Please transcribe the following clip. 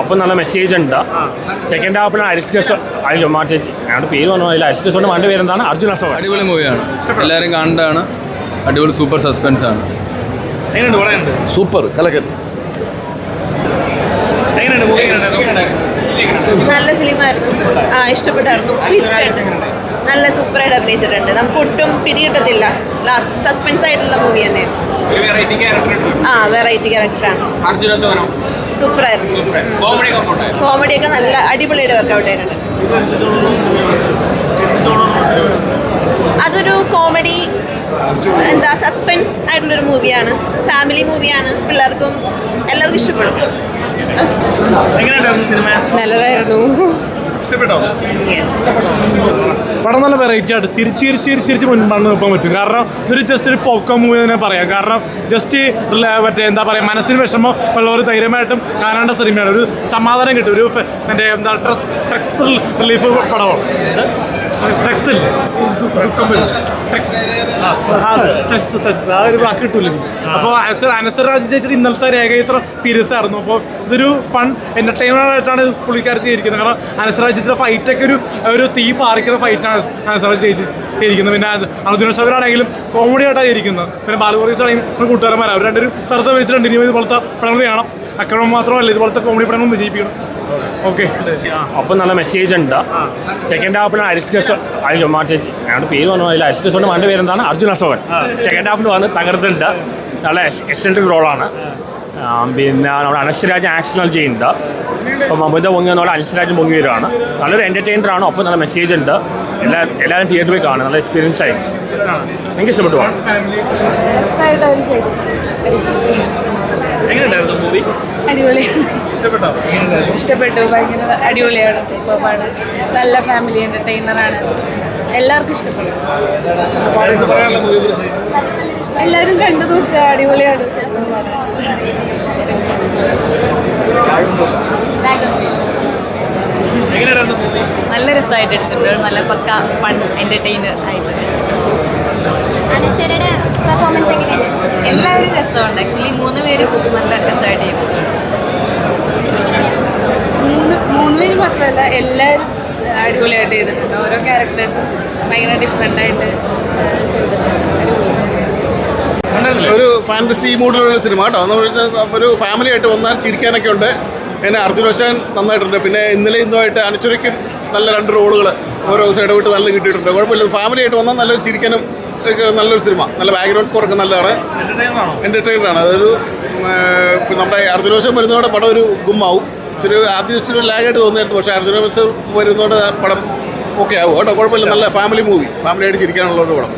അപ്പം നല്ല മെസ്സേജ് ഉണ്ട്. സെക്കൻഡ് ഹാഫിൽ അരിസ്റ്റസ് അയ്യോ മാറ്റി. ഞങ്ങളുടെ പേര് പറഞ്ഞു? അതിൽ അരിസ്റ്റസോണ്ട് മണ്ട പേരെന്താണ്? അർജുന അശോകൻ അടിപൊളി മൂവിയാണ്. എല്ലാവരും കാണേണ്ടതാണ് അടിപൊളി സൂപ്പർ സസ്പെൻസ് ആണ്. സൂപ്പർ കലക്കൻ. നല്ല ഫിലിമായിരുന്നു ആ ഇഷ്ടപ്പെട്ടായിരുന്നു. നല്ല സൂപ്പറായിട്ട് അഭിനയിച്ചിട്ടുണ്ട്. നമുക്ക് ഒട്ടും പിടികിട്ടത്തില്ല. ലാസ്റ്റ് സസ്പെൻസ് ആയിട്ടുള്ള മൂവി തന്നെ ഒരു വെറൈറ്റി ക്യാരക്ടർ ആണ് ആ വെറൈറ്റി ക്യാരക്ടറാണ് അർജുൻ അശോകനോ? സൂപ്പറായിരുന്നു കോമഡി ഒക്കെ കോമഡിയൊക്കെ നല്ല അടിപൊളിയായിട്ട് വർക്കൗട്ട് ആയിട്ടുണ്ട് അതൊരു കോമഡി എന്താ സസ്പെൻസ് ആയിട്ടുള്ളൊരു മൂവിയാണ് ഫാമിലി മൂവിയാണ് പിള്ളേർക്കും എല്ലാവർക്കും ഇഷ്ടപ്പെടും. നല്ലതായിരുന്നു. പടം നല്ല വെറൈറ്റി ആയിട്ട് ചിരിച്ച് ചിരിച്ച് ചിരിച്ച് ചിരിച്ച് മുൻപാണ് നിൽക്കാൻ പറ്റും. കാരണം ഇതൊരു ജസ്റ്റ് ഒരു പൊക്ക മൂവി തന്നെ പറയാം. കാരണം ജസ്റ്റ് മറ്റേ എന്താ പറയുക മനസ്സിന് വിഷമം ഉള്ളവർ ധൈര്യമായിട്ടും കാണേണ്ട സിനിമയാണ് ഒരു സമാധാനം കിട്ടും. ഒരു എന്റെ എന്താ ട്രസ് ട്രക്സ് റിലീഫ് പടമാണ് ടെക്സ്റ്റിൽ ആ ഒരു വാക്ക് കിട്ടൂല? അപ്പോൾ അനസർ അനസർ രാജ് ചേച്ചിയുടെ ഇന്നലത്തെ രേഖ ഇത്ര സീരിയസ് ആയിരുന്നു. അപ്പോൾ ഇതൊരു ഫൺ എന്റർടൈൻമെന്റ് ആയിട്ടാണ് പുള്ളിക്കാർ ചെയ്തിരിക്കുന്നത് കാരണം അനസർ രാജ് ചേച്ചിയുടെ ഫൈറ്റൊക്കെ ഒരു ഒരു തീ പാറിക്കുന്ന ഫൈറ്റാണ് അനസർ രാജ് ചേച്ചി ഇരിക്കുന്നത്. പിന്നെ അർജുന സവരാണെങ്കിലും കോമഡി ആയിട്ടാണ് ഇരിക്കുന്നത്. പിന്നെ ബാലഗോറീസ് ആണെങ്കിലും നമ്മുടെ കൂട്ടുകാരന്മാർ അവർ രണ്ടൊരു തരത്തെ വെച്ചിട്ടുണ്ട്. ഇനി ഇതുപോലത്തെ പടങ്ങൾ വേണം അക്രമം മാത്രമല്ല ഇതുപോലത്തെ കോമഡി പടങ്ങളും വിജയിപ്പിക്കണം. ഓക്കെ. അപ്പം നല്ല മെസ്സേജ് ഉണ്ട്. സെക്കൻഡ് ഹാഫിൽ അരിസ്റ്റസ് മാറ്റി. ഞങ്ങളുടെ പേര് പറഞ്ഞു അതിൽ അരിസ്റ്റസോണ്ട് മണ്ട പേരെന്താണ്? അർജുൻ അശോകൻ. സെക്കൻഡ് ഹാഫിൽ വന്ന് തകർത്തിട്ടുണ്ട്. നല്ല എക്സ്റ്റൻഡ് റോളാണ് പിന്നെ നമ്മുടെ അനശ്വരാജ് ആക്ഷനൽ ചെയ്യുന്നുണ്ട്. ഇപ്പം മമിത പൊങ്ങി എന്നുള്ള അനശ്വരാജ് പൊങ്ങി വരുവാണ്. നല്ലൊരു എന്റർടൈനർ ആണ്. ഒപ്പം നല്ല മെസ്സേജ് ഉണ്ട്. എല്ലാ എല്ലാവരും തിയേറ്ററിൽ പോയി കാണും. നല്ല എക്സ്പീരിയൻസ് ആയി. എനിക്ക് ഇഷ്ടപ്പെട്ടു എങ്ങനെയുണ്ടായിരുന്നു മൂവി അടിപൊളിയാണ് ഇഷ്ടപ്പെട്ടോ? ഭയങ്കര അടിപൊളിയാണ് സൂപ്പർബാണ് നല്ല ഫാമിലി എന്റർടൈനറാണ് എല്ലാവർക്കും ഇഷ്ടപ്പെടും എല്ലാവരും കണ്ടു നോക്കുക അടിപൊളിയാണ് സൂപ്പർബാണ് നല്ല രസമായിട്ട് എടുത്തിട്ടുണ്ട്. നല്ല പക്ക ഫൺ എന്റർടൈനർ ആയിട്ട് എല്ലാവരും രസമുണ്ട്. ആക്ച്വലി മൂന്ന് പേരും നല്ല രസമായിട്ട് ചെയ്തിട്ടുണ്ട് മൂന്ന് മൂന്ന് പേര് മാത്രമല്ല എല്ലാവരും അടിപൊളിയായിട്ട് ചെയ്തിട്ടുണ്ട്. ഓരോ ക്യാരക്ടേഴ്സും ഭയങ്കര ഡിഫറെന്റ് ആയിട്ട് ചെയ്തിട്ടുണ്ട്. ഒരു ഫാന്റസി മൂഡിലുള്ള സിനിമ കേട്ടോ. എന്ന് പറഞ്ഞാൽ ഒരു ഫാമിലി ആയിട്ട് വന്നാൽ ചിരിക്കാനൊക്കെ ഉണ്ട്. പിന്നെ അർജുൻ വശാൻ നന്നായിട്ടുണ്ട്. പിന്നെ ഇന്നലെ ഇന്നുമായിട്ട് അനുചരിക്കും നല്ല രണ്ട് റോളുകൾ ഓരോ ദിവസം വിട്ട് നല്ല കിട്ടിയിട്ടുണ്ട്. കുഴപ്പമില്ല. ഫാമിലി ആയിട്ട് വന്നാൽ നല്ലൊരു ചിരിക്കാനും ഒക്കെ നല്ലൊരു സിനിമ നല്ല ബാക്ക്ഗ്രൗണ്ട് സ്കോർ സ്കോറൊക്കെ നല്ലതാണ്. എന്റർടൈനറാണ് അതൊരു നമ്മുടെ അർജുൻ വശം വരുന്നതോടെ പടം ഒരു ഗുമ്മാവും. ഇച്ചിരി ആദ്യം ഇച്ചിരി ലാഗായിട്ട് തോന്നിയായിരുന്നു പക്ഷേ അർജുന മിസ്റ്റർ വരുന്നതുകൊണ്ട് പടം ഓക്കെ ആവും. കേട്ടോ കുഴപ്പമില്ല. നല്ല ഫാമിലി മൂവി ഫാമിലി ആയിട്ട് ചിരിക്കാനുള്ള ഒരു പടം.